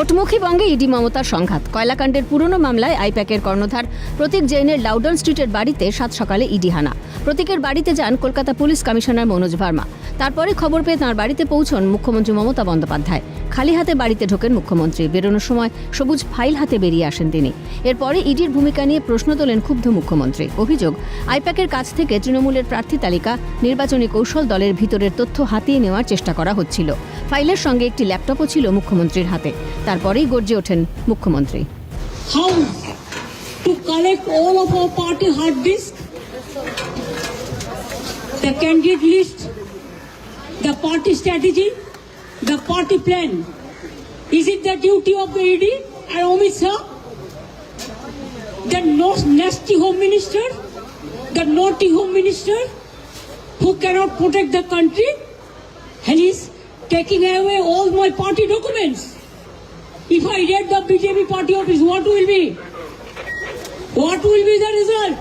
ভোটমুখী বঙ্গে ইডি মমতার সংঘাত। কয়লাকাণ্ডের পুরনো মামলায় আইপ্যাকের কর্ণধার প্রতীক জৈনের লাউডন স্ট্রিটের বাড়িতে সাত সকালে ইডি হানা। প্রতীকের বাড়িতে যান কলকাতা পুলিশ কমিশনার মনোজ ভার্মা। তারপরে খবর পেয়ে তাঁর বাড়িতে পৌঁছন মুখ্যমন্ত্রী মমতা বন্দ্যোপাধ্যায়। খালি হাতে বাড়িতে ঢোকেন মুখ্যমন্ত্রী। বেরোনোর সময় সবুজ ফাইল হাতে বেরিয়ে আসেন তিনি। এরপরে ইডির ভূমিকা নিয়ে প্রশ্ন তোলেন ক্ষুব্ধ মুখ্যমন্ত্রী। অভিযোগ, আইপ্যাকের কাছ থেকে তৃণমূলের প্রার্থী তালিকা, নির্বাচনী কৌশল দলের ভিতরের তথ্য হাতিয়ে নেওয়ার চেষ্টা করা হচ্ছিল। ফাইলের সঙ্গে একটি ল্যাপটপও ছিল মুখ্যমন্ত্রীর হাতে। তারপরেই গর্জে ওঠেন মুখ্যমন্ত্রী। To collect all of our party hard disk? The candidate list? The party strategy? The party plan? Is the duty of the ED or Amit Shah? The naughty nasty home minister the naughty home minister who cannot protect the country and taking away all my party documents? If I get the BJP party office, what will be? What will be the result?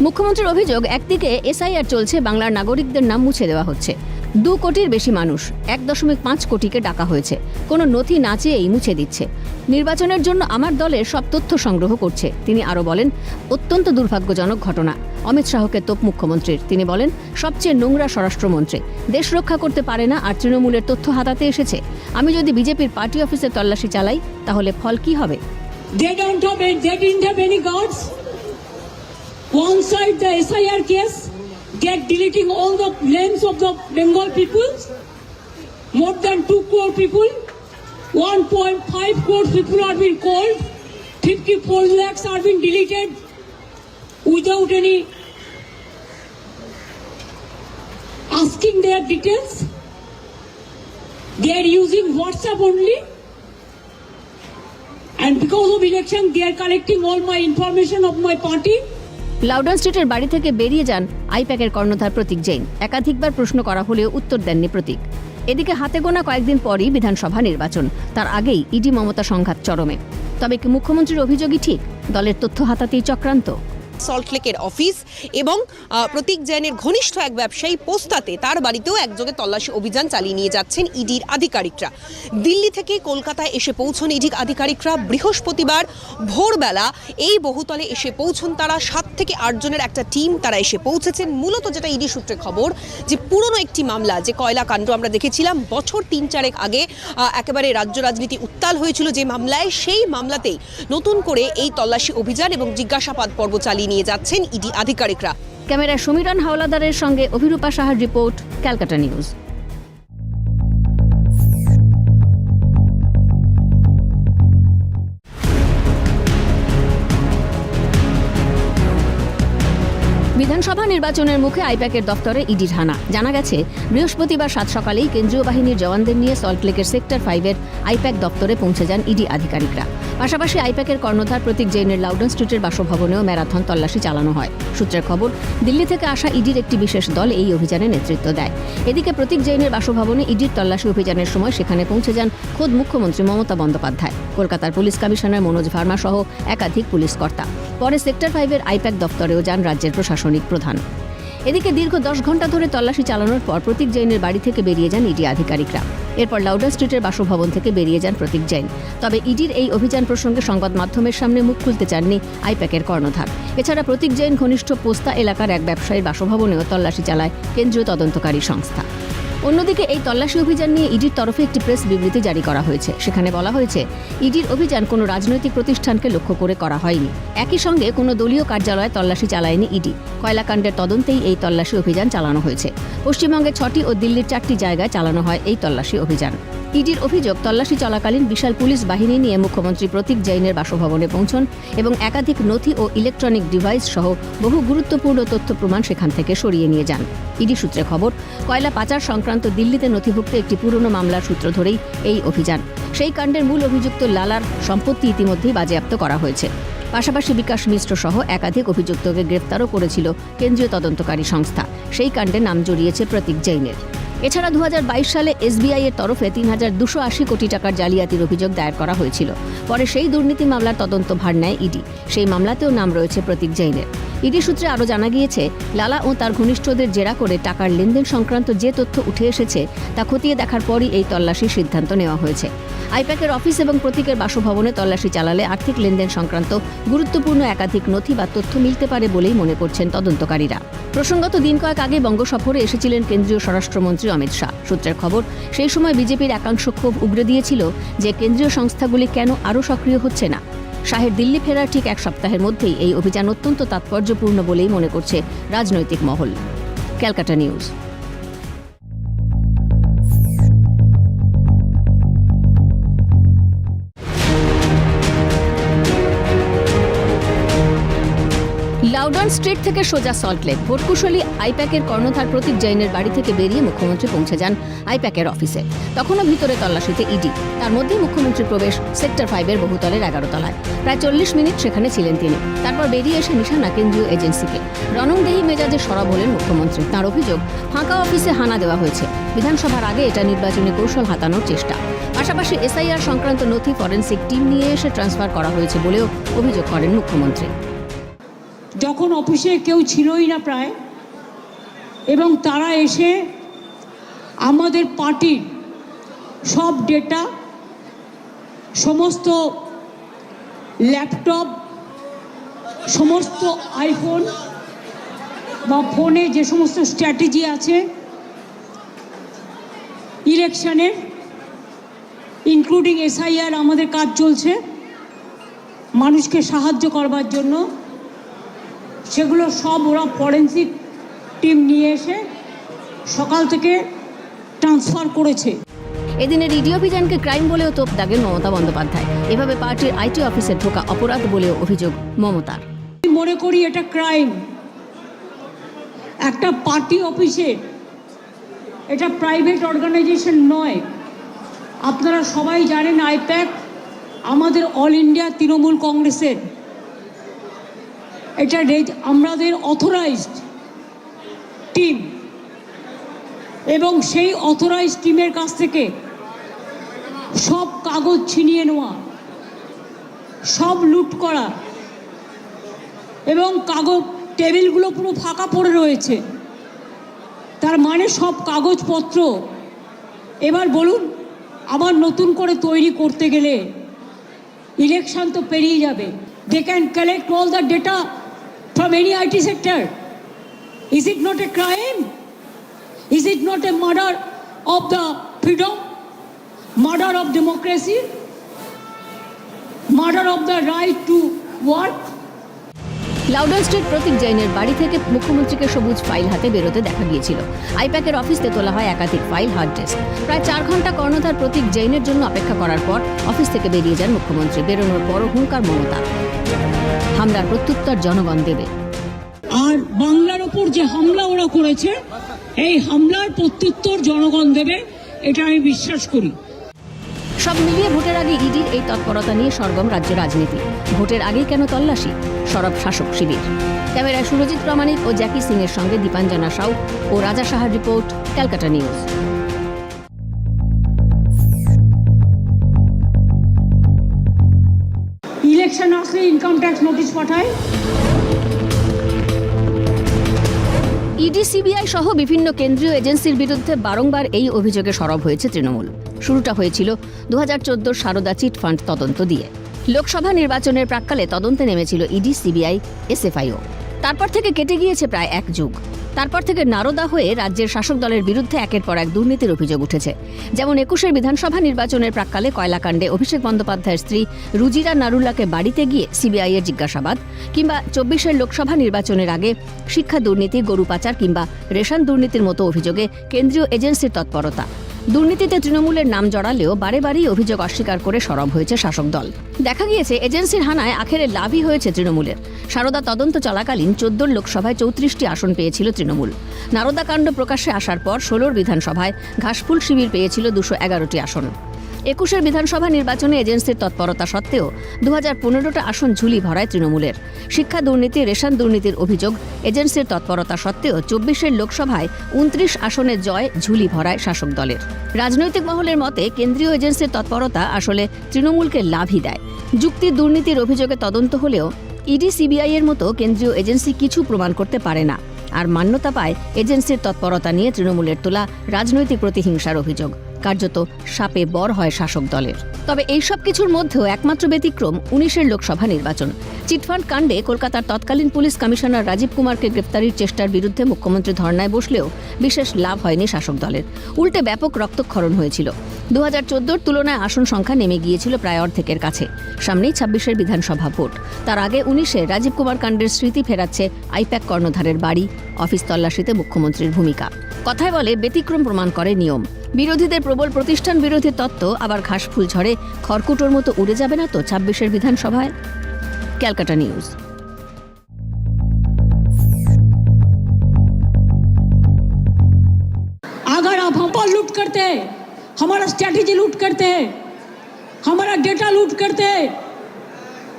মুখ্যমন্ত্রীর অভিযোগ একদিকে SIR চলছে বাংলার নাগরিকদের নাম মুছে দেওয়া হচ্ছে দু কোটির বেশি মানুষ এক দশমিক পাঁচ কোটিকে ডাকা হয়েছে। কোনো নথি না চেয়েই মুছে দিচ্ছে। নির্বাচনের জন্য আমার দলের সব তথ্য সংগ্রহ করছে তিনি আরও বলেন অত্যন্ত দুর্ভাগ্যজনক ঘটনা। অমিত শাহকে তোপ মুখ্যমন্ত্রীর। তিনি বলেন সবচেয়ে নোংরা স্বরাষ্ট্রমন্ত্রী। দেশ রক্ষা করতে পারে না আর তৃণমূলের তথ্য হাতাতে এসেছে। আমি যদি বিজেপির পার্টি অফিসে তল্লাশি চালাই তাহলে ফল কি হবে. One side the SIR case, they're deleting all the names of the Bengal people. More than 2 crore people. 1.5 crore people are being called. 54 lakhs are being deleted without any asking their details. They are using WhatsApp only. And because of election, they are collecting all my information of my party. Loudon স্ট্রিটের বাড়ি থেকে বেরিয়ে যান আইপ্যাকের কর্ণধার প্রতীক জৈন। একাধিকবার প্রশ্ন করা হলেও উত্তর দেননি প্রতীক। এদিকে হাতে গোনা কয়েকদিন পরই বিধানসভা নির্বাচন। তার আগেই ইডি মমতা সংঘাত চরমে। তবে কি মুখ্যমন্ত্রীর অভিযোগই ঠিক? দলের তথ্য হাতাতেই চক্রান্ত। সল্টলেকের অফিস এবং প্রতীক জৈনের ঘনিষ্ঠ এক ব্যবসায়ী পোস্তাতে তার বাড়িতেও একযোগে তল্লাশি অভিযান চালিয়ে নিয়ে যাচ্ছেন ইডির আধিকারিকরা। দিল্লি থেকে কলকাতায় এসে পৌঁছন ইডির আধিকারিকরা। বৃহস্পতিবার ভোরবেলা এই বহুতলে এসে পৌঁছন তারা। সাত থেকে আটজনের একটা টিম তারা এসে পৌঁছেছেন। মূলত যেটা ইডি সূত্রে খবর যে, পুরনো একটি মামলা যে, কয়লা কাণ্ড আমরা দেখেছিলাম, বছর তিন চারেক আগে একেবারে রাজ্য রাজনীতি উত্তাল হয়েছিল যে মামলায়। সেই মামলাতেই নতুন করে এই তল্লাশি অভিযান এবং জিজ্ঞাসাবাদ পর্ব চালিয়ে নিয়ে যাচ্ছেন ইডি আধিকারিকরা। ক্যামেরায় সমীরণ হাওলাদারের সঙ্গে অভিরূপা সাহার রিপোর্ট ক্যালকাটা নিউজ। বিধানসভা নির্বাচনের মুখে আইপ্যাকের দফতরে ইডির হানা জানা গেছে, বৃহস্পতিবার সাত সকালেই কেন্দ্রীয় বাহিনীর জওয়ানদের নিয়ে সল্টলেকের সেক্টর ফাইভের আইপ্যাক দপ্তরে পৌঁছে যান ইডি আধিকারিকরা। পাশাপাশি আইপ্যাকের কর্ণধার প্রতীক জৈনের লাউডন স্ট্রিটের বাসভবনেও ম্যারাথন তল্লাশি চালানো হয়। সূত্রের খবর, দিল্লি থেকে আসা ইডির একটি বিশেষ দল এই অভিযানে নেতৃত্ব দেয়। এদিকে প্রতীক জৈনের বাসভবনে ইডির তল্লাশি অভিযানের সময় সেখানে পৌঁছে যান খোদ মুখ্যমন্ত্রী মমতা বন্দ্যোপাধ্যায়। কলকাতার পুলিশ কমিশনার মনোজ ভার্মা সহ একাধিক পুলিশ কর্তা। পরে সেক্টর ফাইভের আইপ্যাক দপ্তরেও যান রাজ্যের প্রশাসনিক প্রধান। এদিকে দীর্ঘ দশ ঘণ্টা ধরে তল্লাশি চালানোর পর প্রতীক জৈনের বাড়ি থেকে বেরিয়ে যান ইডি আধিকারিকরা। এরপর লাউডা স্ট্রিটের বাসভবন থেকে বেরিয়ে যান প্রতীক জৈন। তবে ইডির এই অভিযান প্রসঙ্গে সংবাদ মাধ্যমের সামনে মুখ খুলতে চাননি আইপ্যাকের কর্ণধার। এছাড়া প্রতীক জৈন ঘনিষ্ঠ পোস্তা এলাকার এক ব্যবসায়ীর বাসভবনেও তল্লাশি চালায় কেন্দ্রীয় তদন্তকারী সংস্থা। অন্যদিকে এই তল্লাশি অভিযান নিয়ে ইডির তরফে একটি প্রেস বিবৃতি জারি করা হয়েছে। সেখানে বলা হয়েছে, ইডির অভিযান কোনো রাজনৈতিক প্রতিষ্ঠানকে লক্ষ্য করে করা হয়নি। একই সঙ্গে কোনো দলীয় কার্যালয়ে তল্লাশি চালায়নি ইডি। কয়লাকাণ্ডের তদন্তেই এই তল্লাশি অভিযান চালানো হয়েছে। পশ্চিমবঙ্গে ছটি ও দিল্লির চারটি জায়গায় চালানো হয় এই তল্লাশি অভিযান। ইডির অভিযোগ, তল্লাশি চলাকালীন বিশাল পুলিশ বাহিনী নিয়ে মুখ্যমন্ত্রী প্রতীক জৈনের বাসভবনে পৌঁছন এবং একাধিক নথি ও ইলেকট্রনিক ডিভাইস সহ বহু গুরুত্বপূর্ণ তথ্য প্রমাণ সেখান থেকে সরিয়ে নিয়ে যান। ইডি সূত্রে খবর, কয়লা পাচার সংক্রান্ত দিল্লিতে নথিভুক্ত একটি পুরনো মামলার সূত্র ধরেই এই অভিযান। সেই কাণ্ডের মূল অভিযুক্ত লালার সম্পত্তি ইতিমধ্যেই বাজেয়াপ্ত করা হয়েছে। পাশাপাশি বিকাশ মিশ্র সহ একাধিক অভিযুক্তকে গ্রেফতারও করেছিল কেন্দ্রীয় তদন্তকারী সংস্থা। সেই কাণ্ডে নাম জড়িয়েছে প্রতীক জৈনের। এছাড়া দু হাজার বাইশ সালে এসবিআই এর তরফে তিন হাজার দুশো আশি কোটি টাকার জালিয়াতির অভিযোগ দায়ের করা হয়েছিল। পরে সেই দুর্নীতি মামলার তদন্ত ভার নেয় ইডি। সেই মামলাতেও নাম রয়েছে প্রতীক জৈনের। ইডি সূত্রে আরও জানা গিয়েছে, লালা ও তার ঘনিষ্ঠদের জেরা করে টাকার লেনদেন সংক্রান্ত যে তথ্য উঠে এসেছে, তা খতিয়ে দেখার পরই এই তল্লাশির সিদ্ধান্ত নেওয়া হয়েছে। আইপ্যাকের অফিস এবং প্রতীকের বাসভবনে তল্লাশি চালালে আর্থিক লেনদেন সংক্রান্ত গুরুত্বপূর্ণ একাধিক নথি বা তথ্য মিলতে পারে বলেই মনে করছেন তদন্তকারীরা। প্রসঙ্গত দিন কয়েক আগে বঙ্গ সফরে এসেছিলেন কেন্দ্রীয় স্বরাষ্ট্রমন্ত্রী অমিত শাহ। সূত্রের খবর, সেই সময় বিজেপির একাংশ ক্ষোভ উগরে দিয়েছিল যে কেন্দ্রীয় সংস্থাগুলি কেন আরও সক্রিয় হচ্ছে না। শাহের দিল্লি ফেরার ঠিক এক সপ্তাহের মধ্যেই এই অভিযান অত্যন্ত তাৎপর্যপূর্ণ বলেই মনে করছে রাজনৈতিক মহল। ক্যালকাটা নিউজ। লাউডন স্ট্রিট থেকে সোজা সল্টলেক। ভোটকুশলী আইপ্যাকের কর্ণধার প্রতীক জৈনের বাড়ি থেকে বেরিয়ে মুখ্যমন্ত্রী পৌঁছে যান আইপ্যাকের অফিসে। তখনও ভিতরে তল্লাশিতে ইডি। তার মধ্যেই মুখ্যমন্ত্রীর প্রবেশ সেক্টর ফাইভের বহুতলের এগারো তলায়। প্রায় চল্লিশ মিনিট সেখানে ছিলেন তিনি। তারপর বেরিয়ে এসে নিশানা কেন্দ্রীয় এজেন্সিকে। রণংদেহী মেজাজে সরব হলেন মুখ্যমন্ত্রী। তার অভিযোগ, ফাঁকা অফিসে হানা দেওয়া হয়েছে। বিধানসভার আগে এটা নির্বাচনী কৌশল হাতানোর চেষ্টা। পাশাপাশি এসআইআর সংক্রান্ত নথি ফরেন্সিক টিম নিয়ে এসে ট্রান্সফার করা হয়েছে বলেও অভিযোগ করেন মুখ্যমন্ত্রী। যখন অফিসে কেউ ছিলই না প্রায়, এবং তারা এসে আমাদের পার্টির সব ডেটা, সমস্ত ল্যাপটপ, সমস্ত আইফোন বা ফোনে যে সমস্ত স্ট্র্যাটেজি আছে ইলেকশনের ইনক্লুডিং এসআইআর আমাদের কাজ চলছে, মানুষকে সাহায্য করবার জন্য। সেগুলো সব ওরা ফরেন্সিক টিম নিয়ে এসে সকাল থেকে ট্রান্সফার করেছে। এদিনের ইডি অভিযানকে ক্রাইম বলেও তোপ দাগেন মমতা বন্দ্যোপাধ্যায়। এভাবে পার্টির আইটি অফিসে ঢোকা অপরাধ বলেও অভিযোগ মমতার। আমি মনে করি এটা ক্রাইম একটা পার্টি অফিসে এটা প্রাইভেট অর্গানাইজেশন নয়। আপনারা সবাই জানেন আইপ্যাক আমাদের অল ইন্ডিয়া তৃণমূল কংগ্রেসের। এটা আমাদের অথরাইজড টিম এবং সেই অথরাইজড টিমের কাছ থেকে সব কাগজ ছিনিয়ে নেওয়া, সব লুট করা এবং কাগজ, টেবিলগুলো পুরো ফাঁকা পড়ে রয়েছে। তার মানে সব কাগজপত্র, এবার বলুন, আবার নতুন করে তৈরি করতে গেলে ইলেকশন তো পেরিয়ে যাবে। They can collect all the data from any IT sector is it not a crime is it not a murder of the freedom murder of democracy murder of the right to work Loudon street Prateek জৈনের বাড়ি থেকে মুখ্যমন্ত্রীকে সবুজ file হাতে বেরোতে দেখা গিয়েছিল। আইপ্যাকের অফিসে তোলা হয় একাধিক ফাইল হার্ড ডিস্ক প্রায় চার ঘণ্টা কর্ণধার প্রতীক জৈনের জন্য অপেক্ষা করার পর অফিস থেকে বেরিয়ে যান মুখ্যমন্ত্রী। বেরোনোর পরও হুঙ্কার মমতা। হামলার প্রত্যুত্তর জনগণ দেবে। আর বাংলার ওপর যে হামলা ওরা করেছে এই হামলার প্রত্যুত্তর জনগণ দেবে এটা আমি বিশ্বাস করি। সব মিলিয়ে ভোটের আগে ইডির এই তৎপরতা নিয়ে সরগম রাজ্য রাজনীতি। ভোটের আগেই কেন তল্লাশি? সরব শাসক শিবির। ক্যামেরায় সুরজিৎ প্রামাণিক ও জ্যাকি সিং এর সঙ্গে দীপাঞ্জনা সাউ ও রাজা সাহার রিপোর্ট ক্যালকাটা নিউজ। ইলেকশন আসলে ইনকাম ট্যাক্স নোটিশ পাঠায় ইডি সিবিআই সহ বিভিন্ন কেন্দ্রীয় এজেন্সির বিরুদ্ধে বারংবার এই অভিযোগে সরব হয়েছে তৃণমূল। শুরুটা হয়েছিল দু হাজার চোদ্দোর সারদা চিট ফান্ড তদন্ত দিয়ে। লোকসভা নির্বাচনের প্রাক্কালে তদন্তে নেমেছিল ইডি সিবিআই এসএফআইও তারপর থেকে কেটে গিয়েছে প্রায় এক যুগ। তারপর থেকে নারদা হয়ে রাজ্যের শাসক দলের বিরুদ্ধে একের পর এক দুর্নীতির অভিযোগ উঠেছে। যেমন একুশের বিধানসভা নির্বাচনের প্রাক্কালে কয়লাকাণ্ডে অভিষেক বন্দ্যোপাধ্যায়ের স্ত্রী রুজিরা নারুল্লাকে বাড়িতে গিয়ে সিবিআই এর জিজ্ঞাসাবাদ কিংবা চব্বিশের লোকসভা নির্বাচনের আগে শিক্ষা দুর্নীতি, গরু পাচার কিংবা রেশন দুর্নীতির মতো অভিযোগে কেন্দ্রীয় এজেন্সির তৎপরতা। দুর্নীতিতে তৃণমূলের নাম জড়ালেও বারে বারেই অভিযোগ অস্বীকার করে সরব হয়েছে শাসক দল। দেখা গিয়েছে, এজেন্সির হানায় আখেরে লাভই হয়েছে তৃণমূলের। সারদা তদন্ত চলাকালীন চোদ্দ লোকসভায় চৌত্রিশটি আসন পেয়েছিল তৃণমূল। নারদাকাণ্ড প্রকাশ্যে আসার পর ষোলোর বিধানসভায় ঘাসফুল শিবির পেয়েছিল দুশো এগারোটি আসন। একুশের বিধানসভা নির্বাচনে এজেন্সির তৎপরতা সত্ত্বেও দু হাজার পনেরোটা আসন ঝুলি ভরায় তৃণমূলের। শিক্ষা দুর্নীতি, রেশন দুর্নীতির অভিযোগ এজেন্সির তৎপরতা সত্ত্বেও চব্বিশের লোকসভায় উনত্রিশ আসনে জয় ঝুলি ভরায় শাসক দলের। রাজনৈতিক মহলের মতে কেন্দ্রীয় এজেন্সির তৎপরতা আসলে তৃণমূলকে লাভই দেয়। যুক্তি দুর্নীতির অভিযোগে তদন্ত হলেও ইডি সিবিআই এর মতো কেন্দ্রীয় এজেন্সি কিছু প্রমাণ করতে পারে না। আর মান্যতা পায় এজেন্সির তৎপরতা নিয়ে তৃণমূলের তোলা রাজনৈতিক প্রতিহিংসার অভিযোগ। কার্যত সাপে বর হয় শাসক দলের। তবে এই সব কিছুর মধ্যেও একমাত্র ব্যতিক্রম উনিশের লোকসভা নির্বাচন। চিটফান্ড কাণ্ডে কলকাতার তৎকালীন পুলিশ কমিশনার রাজীব কুমারকে গ্রেপ্তারির চেষ্টার বিরুদ্ধে মুখ্যমন্ত্রী ধর্নায় বসলেও বিশেষ লাভ হয়নি শাসক দলের। উল্টে ব্যাপক রক্তক্ষরণ হয়েছিল। দু হাজার তুলনায় আসন সংখ্যা নেমে গিয়েছিল প্রায় অর্ধেকের কাছে। সামনেই ছাব্বিশের বিধানসভা ভোট। তার আগে উনিশে রাজীব কুমার কাণ্ডের স্মৃতি ফেরাচ্ছে আইপ্যাক কর্ণধারের বাড়ি, অফিস তল্লাশিতে মুখ্যমন্ত্রীর ভূমিকা। কথায় বলে ব্যতিক্রম প্রমাণ করে নিয়ম। বিরোধীদের প্রবল প্রতিষ্ঠান বিরোধী তত্ত্ব আবার ঘাস ফুল ঝড়ে খড়কুটোর মতো উড়ে যাবে না তো ছাব্বিশের বিধানসভায় ক্যালকাটা নিউজ अगर आप हम पर लूट करते हैं हमारा स्ट्रैटेजी लूट करते हैं हमारा डेटा लूट करते हैं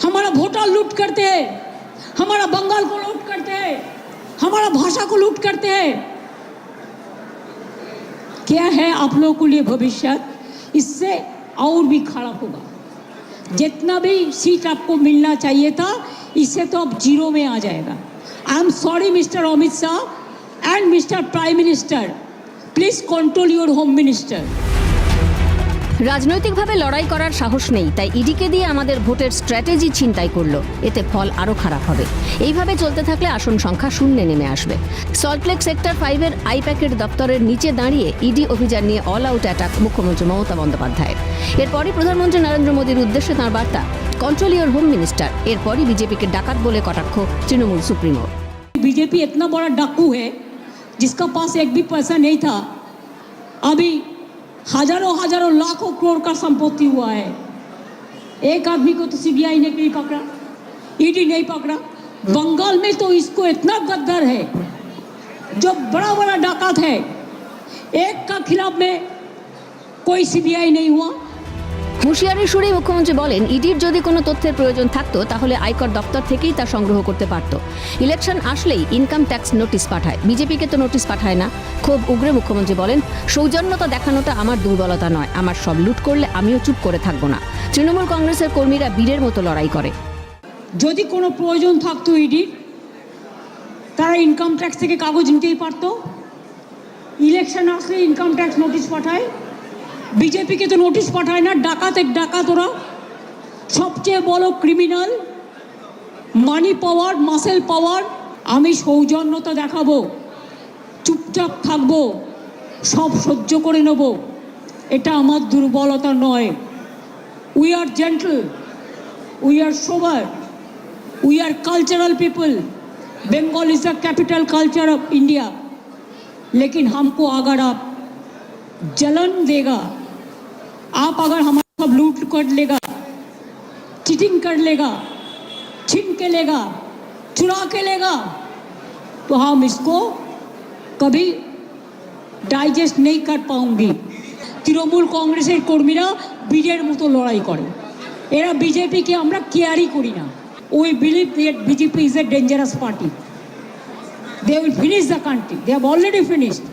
हमारा वोटर लूट करते हैं हमारा बंगाल को लूट करते हैं हमारा भाषा को लूट करते हैं क्या है आप लोगों के लिए भविष्य? इससे और भी खड़ा होगा। जितना भी सीट आपको मिलना चाहिए था इससे तो अब ज़ीरो में आ जाएगा। I am sorry mister Amit Shah and mister prime minister please control your home minister রাজনৈতিকভাবে লড়াই করার সাহস নেই তাই ইডিকে দিয়ে আমাদের ভোটের স্ট্র্যাটেজি ছিনতাই করলো এতে ফল আরও খারাপ হবে এইভাবে চলতে থাকলে আসন সংখ্যা শূন্যে নেমে আসবে সল্টলেক সেক্টর ফাইভের আইপ্যাকের দপ্তরের নিচে দাঁড়িয়ে ইডি অভিযান নিয়ে অল আউট অ্যাটাক মুখ্যমন্ত্রী মমতা বন্দ্যোপাধ্যায়ের এরপরই প্রধানমন্ত্রী নরেন্দ্র মোদীর উদ্দেশ্যে তাঁর বার্তা কন্ট্রোল ইয়োর হোম মিনিস্টার এরপরই বিজেপিকে ডাকাত বলে কটাক্ষ তৃণমূল সুপ্রিমোর बीजेपी इतना बड़ा डाकू है जिसका पास एक भी पैसा नहीं था अभी हज़ारों हज़ारों, लाखों करोड़ का संपत्ति हुआ है। एक आदमी को तो सीबीआई ने नहीं पकड़ा ईडी नहीं पकड़ा। बंगाल में तो इसको इतना गद्दर है, जो बड़ा बड़ा डाकत है। एक का खिलाफ में कोई सीबीआई नहीं हुआ। হুঁশিয়ারির সুরে মুখ্যমন্ত্রী বলেন, ইডির যদি কোনো তথ্যের প্রয়োজন থাকতো, তাহলে আয়কর দপ্তর থেকেই তা সংগ্রহ করতে পারত। ইলেকশন আসলেই ইনকাম ট্যাক্স নোটিশ পাঠায়। বিজেপিকে তো নোটিশ পাঠায় না। খুব উগ্রে মুখ্যমন্ত্রী বলেন, সৌজন্যতা দেখানোটা আমার দুর্বলতা নয়। আমার সব লুট করলে আমিও চুপ করে থাকব না। তৃণমূল কংগ্রেসের কর্মীরা বীরের মতো লড়াই করে। যদি কোনো প্রয়োজন থাকতো ইডির, তারা ইনকাম ট্যাক্স থেকে কাগজ নিতেই পারতো। ইলেকশন আসলে ইনকাম ট্যাক্স নোটিশ পাঠায়। বিজেপিকে তো নোটিশ পাঠায় না ডাকাত এক ডাকাত ওরা সবচেয়ে বড় ক্রিমিনাল মানি পাওয়ার মাসেল পাওয়ার আমি সৌজন্যতা দেখাবো চুপচাপ থাকবো সব সহ্য করে নেব এটা আমার দুর্বলতা নয় we are gentle we are sober we are cultural people bengal is the capital culture of india लेकिन हमको अगर आप जलन देगा आप अगर हमारा सब लूट कर लेगा चीटिंग कर लेगा छीन के लेगा चुरा के लेगा तो हम इसको कभी ডাইজেস্ট নেই কর পাউঙ্গি তৃণমূল কংগ্রেসের কর্মীরা বীরের মতো লড়াই করে এরা বিজেপিকে আমরা কেয়ারই করি না we believe that BJP is a dangerous party they will finish the country they have already finished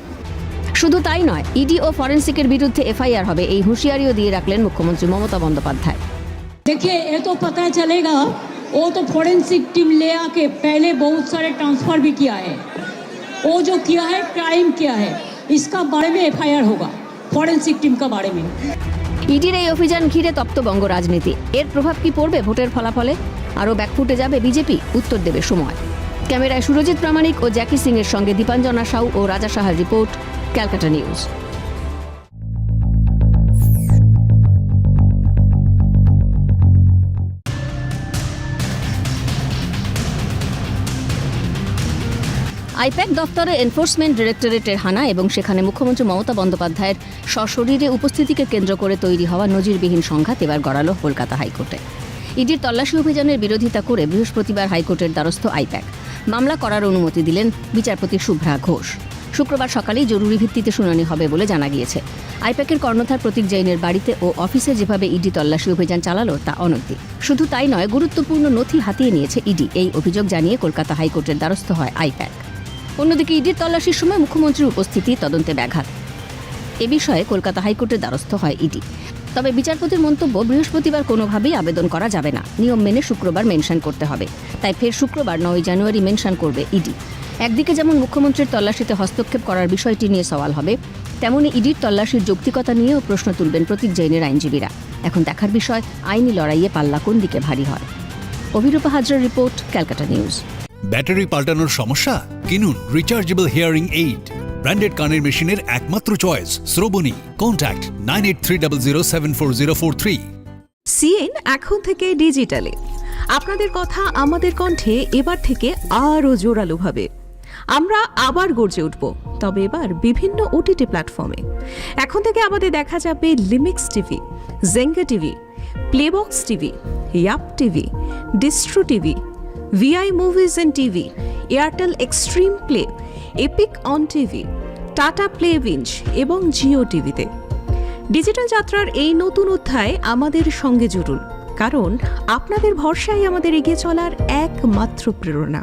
শুধু তাই নয় ইডি ও ফরেন্সিকের বিরুদ্ধে এফআইআর হবে এই হুঁশিয়ারিও দিয়ে রাখলেন মুখ্যমন্ত্রী মমতা বন্দ্যোপাধ্যায় देखिए ये तो पता चलेगा वो तो फोरेंसिक टीम ले आके पहले बहुत सारे ट्रांसफर भी किया है वो जो किया है क्राइम किया है इसका बारे में एफआईआर होगा फॉरेंसिक टीम का बारे में ইডির এই অভিযান ঘিরে তপ্তবঙ্গ রাজনীতি এর প্রভাব কি পড়বে ভোটের ফলাফলে আরও ব্যাকফুটে যাবে বিজেপি উত্তর দেবে সময় ক্যামেরায় সুরজিৎ প্রামাণিক ও জ্যাকি সিং এর সঙ্গে দীপাঞ্জনা সাউ ও রাজা সাহার রিপোর্ট Calcutta news. আইপ্যাক দপ্তরে এনফোর্সমেন্ট ডিরেক্টরেটের হানা এবং সেখানে মুখ্যমন্ত্রী মমতা বন্দ্যোপাধ্যায়ের সশরীরে উপস্থিতিকে কেন্দ্র করে তৈরি হওয়া নজিরবিহীন সংঘাত এবার গড়ালো কলকাতা হাইকোর্টে। ইডির তল্লাশি অভিযানের বিরোধিতা করে বৃহস্পতিবার হাইকোর্টের দ্বারস্থ আইপ্যাক। মামলা করার অনুমতি দিলেন বিচারপতি শুভ্রা ঘোষ। শুক্রবার সকালেই জরুরি ভিত্তিতে শুনানি হবে বলে জানা গিয়েছে। আইপ্যাকের কর্ণধার প্রতীক জৈনের বাড়িতে ও অফিসে যেভাবে ইডি তল্লাশি অভিযান চালালো, তা অনৈতিক। শুধু তাই নয়, গুরুত্বপূর্ণ নথি হাতিয়ে নিয়েছে ইডি। এই অভিযোগ জানিয়ে কলকাতা হাইকোর্টের দ্বারস্থ হয় আইপ্যাক। অন্যদিকে ইডির তল্লাশির সময় মুখ্যমন্ত্রীর উপস্থিতি তদন্তে ব্যাঘাত। এ বিষয়ে কলকাতা হাইকোর্টের দ্বারস্থ হয় ইডি। তবে বিচারপতির মন্তব্য, বৃহস্পতিবার কোনোভাবেই আবেদন করা যাবে না। নিয়ম মেনে শুক্রবার মেনশন করতে হবে। তাই ফের শুক্রবার নয় জানুয়ারি মেনশন করবে ইডি। একদিকে যেমন মুখ্যমন্ত্রীর তল্লাশিতে হস্তক্ষেপ করার বিষয়টি নিয়ে সওয়াল হবে তেমনি ইডির তল্লাশির যৌক্তিকতা নিয়েও প্রশ্ন তুলবেন প্রতীক জৈনের আইনজীবীরা। এখন দেখার বিষয় আইনি লড়াইয়ে পাল্লা কোন দিকে ভারী হয়? অভিরূপা হাজরার রিপোর্ট ক্যালকাটা নিউজ। ব্যাটারি পাল্টানোর সমস্যা? কিনুন রিচার্জেবল হিয়ারিং এইড ব্র্যান্ডেড কানের মেশিনের একমাত্র choice Shrabani. Contact nine eight three double zero seven four zero four three. CN এখন থেকে ডিজিটালে। আপনাদের কথা আমাদের কণ্ঠে এবার থেকে আরও জোরালোভাবে। আমরা আবার গর্জে উঠব। তবে এবার বিভিন্ন ওটিটি প্ল্যাটফর্মে। এখন থেকে আমাদের দেখা যাবে লিমিক্স TV Zenga TV Playbox TV Yupp TV Distro TV Vi movies and TV Airtel Xstream play Epic On TV Tata play binge এবং জিও টিভিতে ডিজিটাল যাত্রার এই নতুন অধ্যায় আমাদের সঙ্গে জুড়ুন, কারণ আপনাদের ভরসাই আমাদের এগিয়ে চলার একমাত্র প্রেরণা।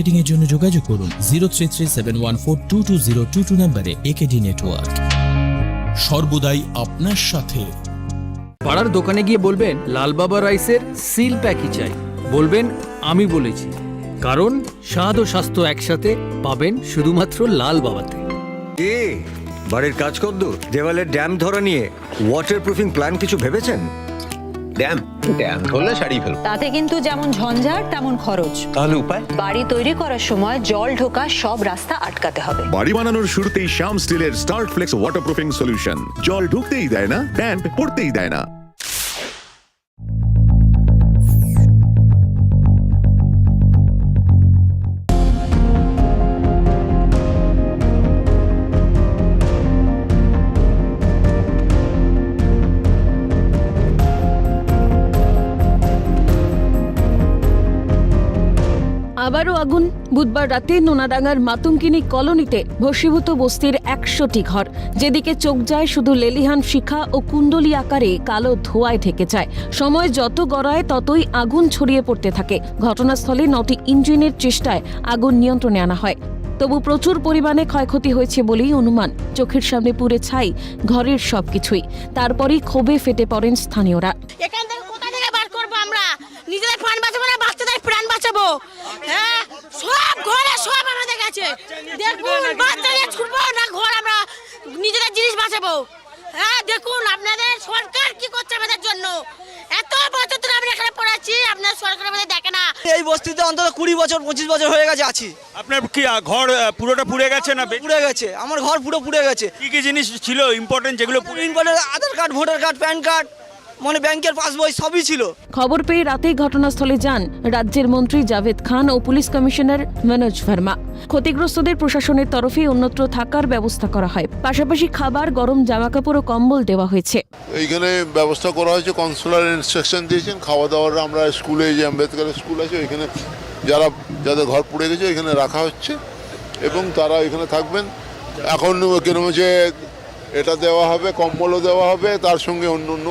এর জন্য যোগাযোগ করুন zero three three seven one four two two zero two two নম্বরে একেডি নেটওয়ার্ক সর্বদাই আপনার সাথে। পাড়ার দোকানে গিয়ে বলবেন লাল বাবা রাইসের সিল প্যাকই চাই। বলবেন আমি বলেছি। কারণ স্বাদ ও স্বাস্থ্য একসাথে পাবেন শুধুমাত্র লাল বাবাতে। কে? বাড়ির কাজ কদ্দূর? দেওয়ালের ড্যাম ধরা নিয়ে ওয়াটারপ্রুফিং প্ল্যান কিছু ভেবেছেন? ড্যাম ড্যাম ধরলে সারিয়ে ফেলব। তাতে কিন্তু যেমন ঝঞ্ঝাট তেমন খরচ। তাহলে উপায়? বাড়ি তৈরি করার সময় জল ঢোকা সব রাস্তা আটকাতে হবে। বাড়ি বানানোর শুরুতেই শ্যাম স্টিলের স্টার্ট ফ্লেক্স ওয়াটারপ্রুফিং সলিউশন জল ঢুকতেই দেয় না ড্যাম্প পড়তেই দেয় না। বুধবার রাতে নোনাডাঙ্গার মাতুঙ্কিনী কলোনিতে ভস্মীভূত বস্তির একশোটি ঘর। যেদিকে চোখ যায় শুধু লেলিহান শিখা ও কুণ্ডলি আকারে কালো ধোঁয়ায় ঢেকে যায়। সময় যত গড়ায় ততই আগুন ছড়িয়ে পড়তে থাকে। ঘটনাস্থলে নটি ইঞ্জিনের চেষ্টায় আগুন নিয়ন্ত্রণে আনা হয়। তবু প্রচুর পরিমাণে ক্ষয়ক্ষতি হয়েছে বলেই অনুমান। চোখের সামনে পুড়ে ছাই ঘরের সবকিছুই। তারপরেই ক্ষোভে ফেটে পড়েন স্থানীয়রা। এখান থেকে বার আমরা? নিজেদের প্রাণ বাঁচাবো না বাচ্চাদের প্রাণ বাঁচাবো। হ্যাঁ? সব ঘরে সব আমাদের কাছে। দেখুন বাচ্চাদের ছুটবো না ঘর আমরা নিজেদের জিনিস বাঁচাবো। হ্যাঁ দেখুন আপনাদের সরকার কি করছে আমাদের জন্য? এত বছর ধরে আমরা এখানে পড়াচ্ছি আপনার সরকার আমাদের দেখে না। এই বস্তিতে অন্তত কুড়ি বছর পঁচিশ বছর হয়ে গেছে আছি। আপনার কি ঘর পুরোটা পুড়ে গেছে না পুড়ে গেছে আমার ঘর পুরো পুড়ে গেছে। কি কি জিনিস ছিল ইম্পর্টেন্ট যেগুলো ইনভোটার Aadhaar card voter card PAN card মানে ব্যাংকের পাসবই সবই ছিল। খবর পেয়ে রাতেই ঘটনাস্থলে যান রাজ্যের মন্ত্রী জাভেদ খান ও পুলিশ কমিশনার মনোজ ভার্মা। ক্ষতিগ্রস্তদের প্রশাসনের তরফে অন্যত্র থাকার ব্যবস্থা করা হয়। পাশাপাশি খাবার গরম জামাকাপড় ও কম্বল দেওয়া হয়েছে। এইখানে ব্যবস্থা করা হয়েছে কনসুলার ইনস্ট্রাকশন দিয়েছেন খাওয়া দাওয়ার আমরা স্কুলে যে আম্বেদকর স্কুল আছে ওইখানে যারা যাদের ঘর পুড়ে গেছে ওইখানে রাখা হচ্ছে। এবং তারা এখানে থাকবেন। এখন কেরম হচ্ছে এটা দেওয়া হবে কম্বলও দেওয়া হবে তার সঙ্গে অন্য অন্য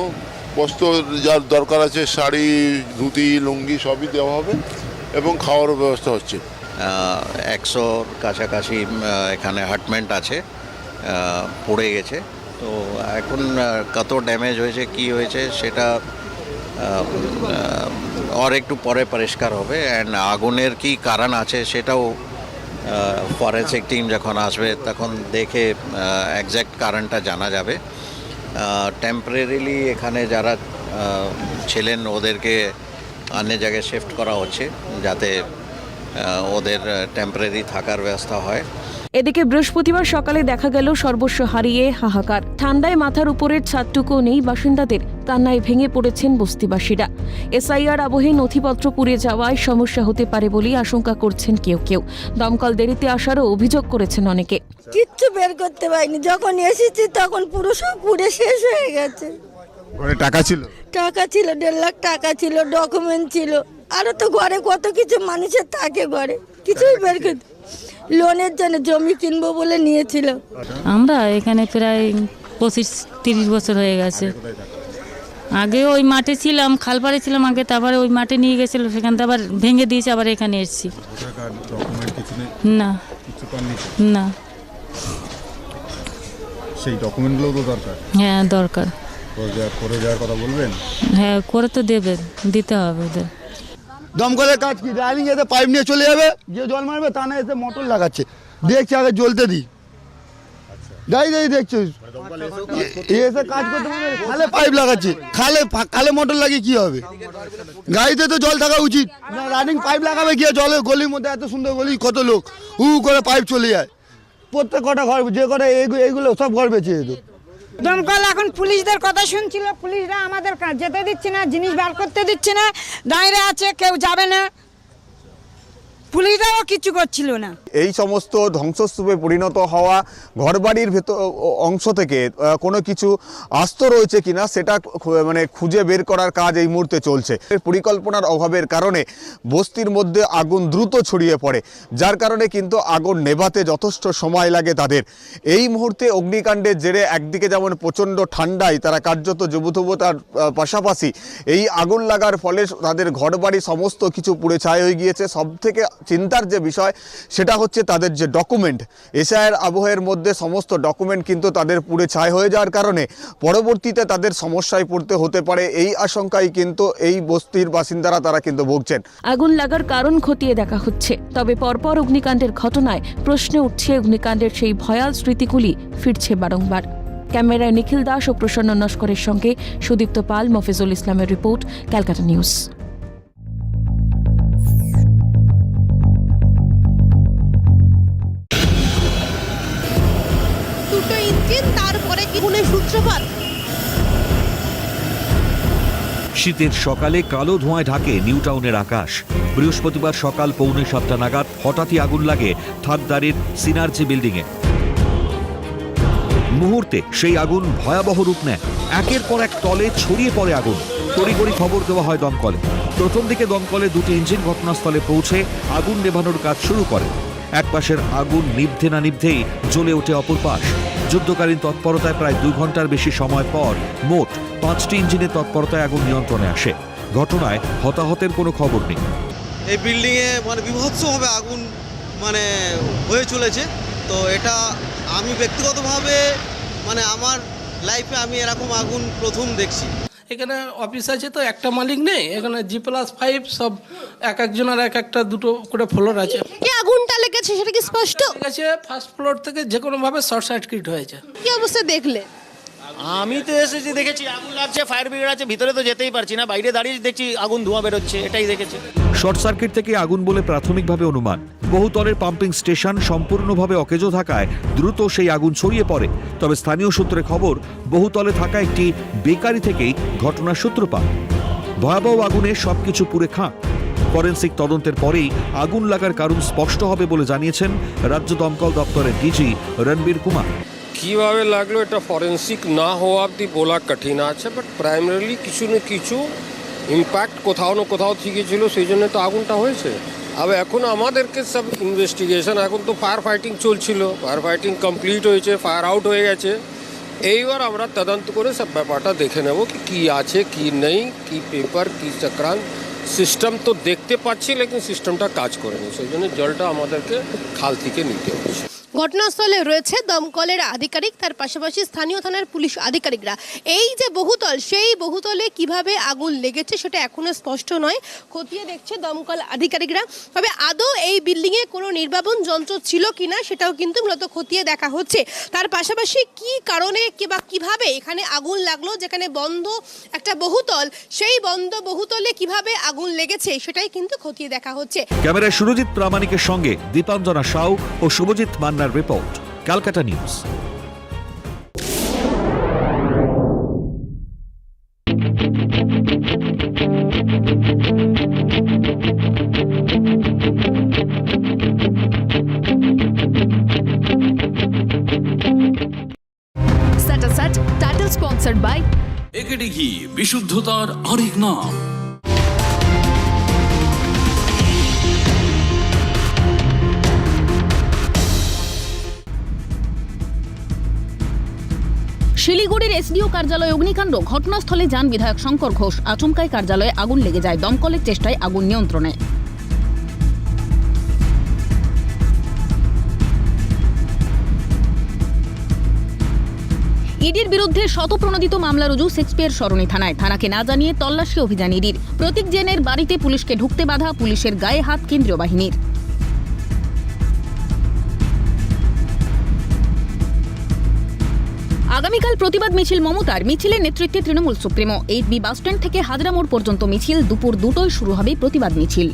বস্ত্র যার দরকার আছে, শাড়ি, ধুতি, লুঙ্গি সবই দেওয়া হবে এবং খাওয়ারও ব্যবস্থা হচ্ছে। একশোর কাছাকাছি এখানে হাটমেন্ট আছে পড়ে গেছে। তো এখন কত ড্যামেজ হয়েছে, কি হয়েছে সেটা আর একটু পরে পরিষ্কার হবে। অ্যান্ড আগুনের কি কারণ আছে সেটাও ফরেন্সিক টিম যখন আসবে, তখন দেখে একজ্যাক্ট কারণটা জানা যাবে। টেম্পরেরিলি এখানে যারা ছিলেন ওদেরকে অন্য জায়গায় শিফট করা হচ্ছে যাতে ওদের টেম্পোরারি থাকার ব্যবস্থা হয়। এদিকে বৃহস্পতিবার সকালে দেখা গেল সর্বস্ব হারিয়ে হাহাকার। ঠান্ডায় মাথার উপরের ছাদটুকু নেই বাসিন্দাদের, কান্নায় ভেঙে পড়েছেন বস্তিবাসীরা। এসআইআর আবহে নথিপত্র পুড়ে যাওয়ায় সমস্যা হতে পারে বলেই আশঙ্কা করছেন কেউ কেউ। দমকল দেরিতে আসারও অভিযোগ করেছেন অনেকে। কিচ্ছু বের করতে পারিনি। যখন এসেছি তখন পুরো সব পুড়ে শেষ হয়ে গেছে। ঘরে টাকা ছিল? টাকা ছিল দেড় লাখ টাকা ছিল ডকুমেন্ট ছিল। আরও তো ঘরে কত কিছু মানুষের থাকে ঘরে। কিছুই বের করতে লোনের জন্য জমি কিনবো বলে নিয়েছিল। আমরা এখানে প্রায় পঁচিশ তিরিশ বছর হয়ে গেছে। আগে ওই মাঠে ছিলাম খালপাড়ে ছিলাম আগে তারপরে ওই মাঠে নিয়ে গেছিল সেখান থেকে আবার ভেঙে দিয়েছে আবার এখানে এসেছি। না? না। সেই ডকুমেন্টগুলো তো দরকার। হ্যাঁ দরকার। করে দেওয়ার কথা বলবেন? হ্যাঁ করে তো দেবে দিতে হবে ওদের। দমকলের কাজ কি? ডাইনিং এসে পাইপ নিয়ে চলে যাবে যে জল মারবে তা না এসে মোটর লাগাচ্ছে। দেখছি আগে জ্বলতে দিই। যাই যাই দেখছ। এসে কাজ করতে খালে পাইপ লাগাচ্ছে। খালে খালে মোটর লাগিয়ে কি হবে? গাড়িতে তো জল থাকা উচিত। না রানিং পাইপ লাগাবে গিয়ে জলে গলির মধ্যে এত সুন্দর গলি কত লোক। হু হু করে পাইপ চলে যায়। প্রত্যেক কটা ঘর, যে কটা এইগুলো সব ঘর বেঁচে যেত। দমকল, এখন পুলিশদের কথা শুনছিল। পুলিশরা আমাদের যেতে দিচ্ছে না, জিনিস বার করতে দিচ্ছে না। দাঁড়িয়ে আছে, কেউ যাবে না। পুলিশরাও কিছু করছিল না। এই সমস্ত ধ্বংসস্তূপে পরিণত হওয়া ঘরবাড়ির ভেতর অংশ থেকে কোনো কিছু আস্ত রয়েছে কিনা সেটা মানে খুঁজে বের করার কাজ এই মুহূর্তে চলছে। পরিকল্পনার অভাবের কারণে বস্তির মধ্যে আগুন দ্রুত ছড়িয়ে পড়ে। যার কারণে কিন্তু আগুন নেভাতে যথেষ্ট সময় লাগে তাদের। এই মুহূর্তে অগ্নিকাণ্ডের জেরে একদিকে যেমন প্রচণ্ড ঠান্ডায় তারা কার্যত যুবতবতার আহ, পাশাপাশি এই আগুন লাগার ফলে তাদের ঘরবাড়ি সমস্ত কিছু পুড়ে ছাই হয়ে গিয়েছে। সব থেকে চিন্তার যে বিষয়, সেটা হচ্ছে তাদের যে ডকুমেন্ট এসআইয়ের আবহের মধ্যে সমস্ত ডকুমেন্ট কিন্তু তাদের পুড়ে ছাই হয়ে যাওয়ার কারণে পরবর্তীতে তাদের সমস্যায় পড়তে হতে পারে এই আশঙ্কায় কিন্তু এই বস্তির বাসিন্দারা তারা কিন্তু ভুগছেন। আগুন লাগার কারণ খতিয়ে দেখা হচ্ছে, তবে পরপর অগ্নিকাণ্ডের ঘটনায় প্রশ্ন উঠছে অগ্নিকাণ্ডের সেই ভয়াল স্মৃতিগুলি ফিরছে বারংবার। ক্যামেরায় নিখিল দাস ও প্রসন্ন নস্করের সঙ্গে সুদীপ্ত পাল, মফিজুল ইসলামের রিপোর্ট, ক্যালকাটা নিউজ। তারপরে কি গুণের সূত্রপাত? শীতের সকালে কালো ধোঁয়ায় ঢাকে নিউ টাউনের আকাশ। বৃহস্পতিবার সকাল পৌনে সাতটা নাগাদ হঠাৎই আগুন লাগে থাকদারের সিনার্জি বিল্ডিংয়ে। মুহূর্তে সেই আগুন ভয়াবহ রূপ নেয়। একের পর এক তলে ছড়িয়ে পড়ে আগুন। তড়িঘড়ি খবর দেওয়া হয় দমকলে। প্রথম দিকে দমকলে দুটি ইঞ্জিন ঘটনাস্থলে পৌঁছে আগুন নেভানোর কাজ শুরু করে। এক পাশের আগুন নিভতে না নিভতেই জ্বলে ওঠে অপর পাশ। যুদ্ধকালীন তৎপরতায় প্রায় দুই ঘণ্টার বেশি সময় পর মোট পাঁচটি ইঞ্জিনের তৎপরতায় আগুন নিয়ন্ত্রণে আসে। ঘটনায় হতাহতের কোনো খবর নেই। এই বিল্ডিংয়ে মানে বিভৎসভাবে আগুন মানে হয়ে চলেছে। তো এটা আমি ব্যক্তিগতভাবে মানে আমার লাইফে আমি এরকম আগুন প্রথম দেখছি। এখানে অফিস আছে তো একটা মালিক নেই এখানে জি প্লাস ফাইভ সব এক একজনের এক একটা দুটো করে ফ্লোর আছে। কি আগুনটা লেগেছে সেটা কি স্পষ্ট? আছে ফার্স্ট ফ্লোর থেকে যে কোনোভাবে শর্ট সার্কিট হয়েছে। কি অবস্থা দেখলে? আমি তো এসেছি দেখেছি আগুন লাগছে ফায়ার ব্রিগেড আছে ভিতরে তো যেতেই পারছি না বাইরে দাঁড়িয়ে দেখছি আগুন ধোঁয়া বেরোচ্ছে এটাই দেখেছি। শর্ট সার্কিট থেকে আগুন বলে প্রাথমিকভাবে অনুমান বহুতলের পাম্পিং স্টেশন সম্পূর্ণভাবে অকেজো থাকায় দ্রুত সেই আগুন ছড়িয়ে পড়ে। তবে স্থানীয় সূত্রে খবর, বহুতলে থাকা একটি বেকারি থেকেই ঘটনার সূত্রপাত। ভয়াবহ আগুনে সবকিছু পুড়ে খাঁ ফরেন্সিক তদন্তের পরেই আগুন লাগার কারণ স্পষ্ট হবে বলে জানিয়েছেন রাজ্য দমকল দপ্তরের ডিজি রণবীর কুমার। কীভাবে লাগল এটা ফরেন্সিক না হওয়া অব্দি বলা কঠিন আছে বাট প্রাইমারিলি কিছু না কিছু ইম্প্যাক্ট কোথাও না কোথাও থেকে ছিল সেই জন্য তো আগুনটা হয়েছে। अब এখন আমাদেরকে সব ইনভেস্টিগেশন এখন তো ফায়ার ফাইটিং চলছিল। ফায়ার ফাইটিং কমপ্লিট হয়েছে ফায়ার আউট হয়ে গেছে। এইবার আমরা তদন্ত করে সব ব্যাপারটা দেখে নেব কি, কী আছে, কি নেই, কি পেপার কি চক্রান্ত সিস্টেম তো দেখতে পাচ্ছি, লেকিন সিস্টেমটা কাজ করেনি। সেই জন্য জলটা আমাদেরকে খাল থেকে নিতে হচ্ছে। ঘটনাস্থলে রয়েছে দমকলের আধিকারিক, তার পাশাপাশি স্থানীয় থানার পুলিশ আধিকারিকরা। এই যে বহুতল, সেই বহুতলে কীভাবে আগুন লেগেছে সেটা এখনও স্পষ্ট নয়, খতিয়ে দেখছে দমকল আধিকারিকরা। তবে আদৌ এই বিল্ডিংয়ে কোনো নির্বাপন যন্ত্র ছিল কিনা সেটাও কিন্তু মূলত খতিয়ে দেখা হচ্ছে। তার পাশাপাশি কি কারণে কিংবা কীভাবে এখানে আগুন লাগল, যেখানে বন্ধ একটা বহুতল, সেই বন্ধ বহুতলে কীভাবে আগুন লেগেছে সেটাই কিন্তু খতিয়ে দেখা হচ্ছে। ক্যামেরায় সুরজিৎ প্রামাণিকের সঙ্গে দীপাঞ্জনা সাউ ও শুভজিৎ মান্নার report Calcutta news Set aside, title sponsored by AKD ঘি বিশুদ্ধতার আরেক নাম। শিলিগুড়ির এসডিও কার্যালয়ে অগ্নিকাণ্ড, ঘটনাস্থলে যান বিধায়ক শঙ্কর ঘোষ। আচমকাই কার্যালয়ে আগুন লেগে যায়। দমকলের চেষ্টায় আগুন নিয়ন্ত্রণে। ইডির বিরুদ্ধে শতপ্রণোদিত মামলা রুজু শেক্সপিয়ার সরণি থানায়। থানাকে না জানিয়ে তল্লাশি অভিযান ইডির। প্রতীক জেনের বাড়িতে পুলিশকে ঢুকতে বাধা পুলিশের গায়ে হাত কেন্দ্রীয় বাহিনীর। আগামীকাল প্রতিবাদ মিছিল মমতার। মিছিলের নেতৃত্বে Trinamool supremo. Eight B bus stand থেকে হাজরা মোড় পর্যন্ত মিছিল দুপুর দুটোয় শুরু হবে প্রতিবাদ মিছিল।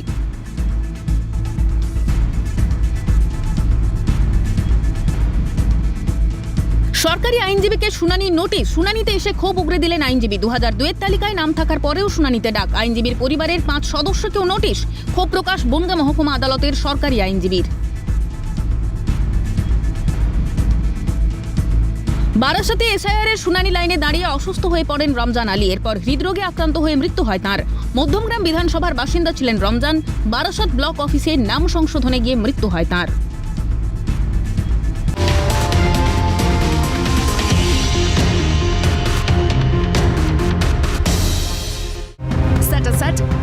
সরকারি আইনজীবীকে শুনানি নোটিশ। শুনানিতে এসে ক্ষোভ উগরে দিলেন আইনজীবী। দু হাজার দুয়ের তালিকায় নাম থাকার পরেও শুনানিতে ডাক। আইনজীবীর পরিবারের পাঁচ সদস্যকেও নোটিশ। ক্ষোভ প্রকাশ বনগা মহকুমা আদালতের সরকারি আইনজীবীর। বারাসাতে এসআইআর এর শুনানি লাইনে দাঁড়িয়ে অসুস্থ হয়ে পড়েন রমজান আলী। এরপর হৃদরোগে আক্রান্ত হয়ে মৃত্যু হয় তাঁর। মধ্যমগ্রাম বিধানসভার বাসিন্দা ছিলেন রমজান। বারাসাত ব্লক অফিসে নাম সংশোধনে গিয়ে মৃত্যু হয় তাঁর।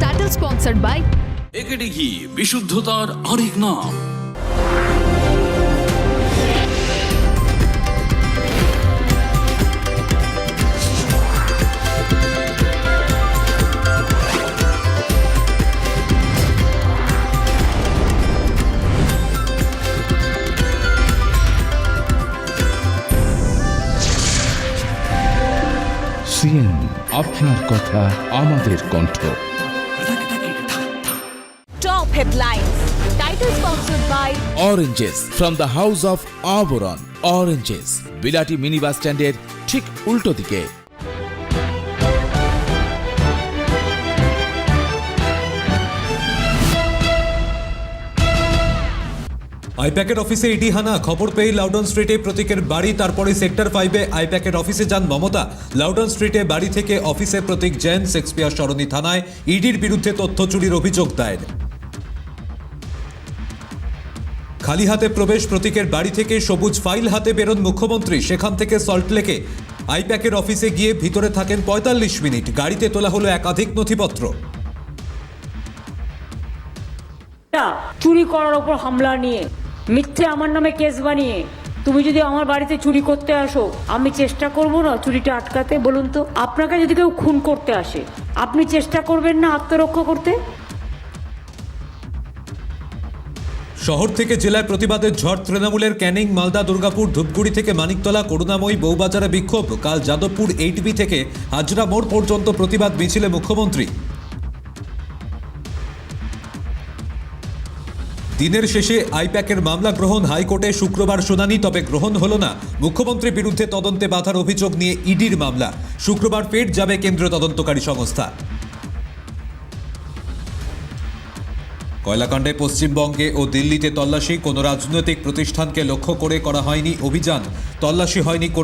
টাইটেল স্পন্সার্ড বাই একেডি ঘি বিশুদ্ধতার আরেক নাম। সিএন আপনার কথা আমাদের কণ্ঠ। Top headlines title sponsored by oranges from the house of Abaran oranges বিলাটি mini bus স্ট্যান্ডের ঠিক উল্টো দিকে। আইপ্যাকের অফিসে ইডি হানা। খবর পেয়ে লাউডন স্ট্রিটে প্রতীকের বাড়ি, তারপরে সেক্টর ফাইভে আইপ্যাকের অফিসে যান মমতা। লাউডন স্ট্রিটে বাড়ি থেকে অফিসে প্রতীক জৈন, শেক্সপিয়ার সরণি থানায় ইডির বিরুদ্ধে তথ্য চুরির অভিযোগ দায়ের। খালি হাতে প্রবেশ, প্রতীকের বাড়ি থেকে সবুজ ফাইল হাতে বেরোন মুখ্যমন্ত্রী। সেখান থেকে সল্টলেকে আইপ্যাকের অফিসে গিয়ে ভিতরে থাকেন পঁয়তাল্লিশ মিনিট। গাড়িতে তোলা হলো একাধিক নথিপত্র। চুরি করার ওপর হামলা নিয়ে মিথ্যে আমার নামে কেস বানিয়ে তুমি যদি আমার বাড়িতে চুরি করতে আসো, আমি চেষ্টা করব না চুরিটা আটকাতে। বলুন তো, আপনাকে যদি কেউ খুন করতে আসে, আপনি চেষ্টা করবেন না আত্মরক্ষা করতে? শহর থেকে জেলায় প্রতিবাদের ঝড় তৃণমূলের ক্যানিং, মালদা, দুর্গাপুর, ধূপগুড়ি থেকে মানিকতলা, করুণাময়ী বউবাজারে বিক্ষোভ। কাল যাদবপুর এইট বি থেকে হাজরা মোড় পর্যন্ত প্রতিবাদ মিছিলে মুখ্যমন্ত্রী। দিনের শেষে আইপ্যাকের মামলা গ্রহণ, হাইকোর্টে শুক্রবার শুনানি, তবে গ্রহণ হলো না। মুখ্যমন্ত্রীর বিরুদ্ধে তদন্তে বাধার অভিযোগ নিয়ে ইডির মামলা। শুক্রবার ফের যাবে কেন্দ্রীয় তদন্তকারী সংস্থা। কয়লাকাণ্ডে পশ্চিমবঙ্গে ও দিল্লিতে তল্লাশি, কোনো রাজনৈতিক প্রতিষ্ঠানকে লক্ষ্য করে করা হয়নি অভিযান। তল্লাশি হয়নি কোনো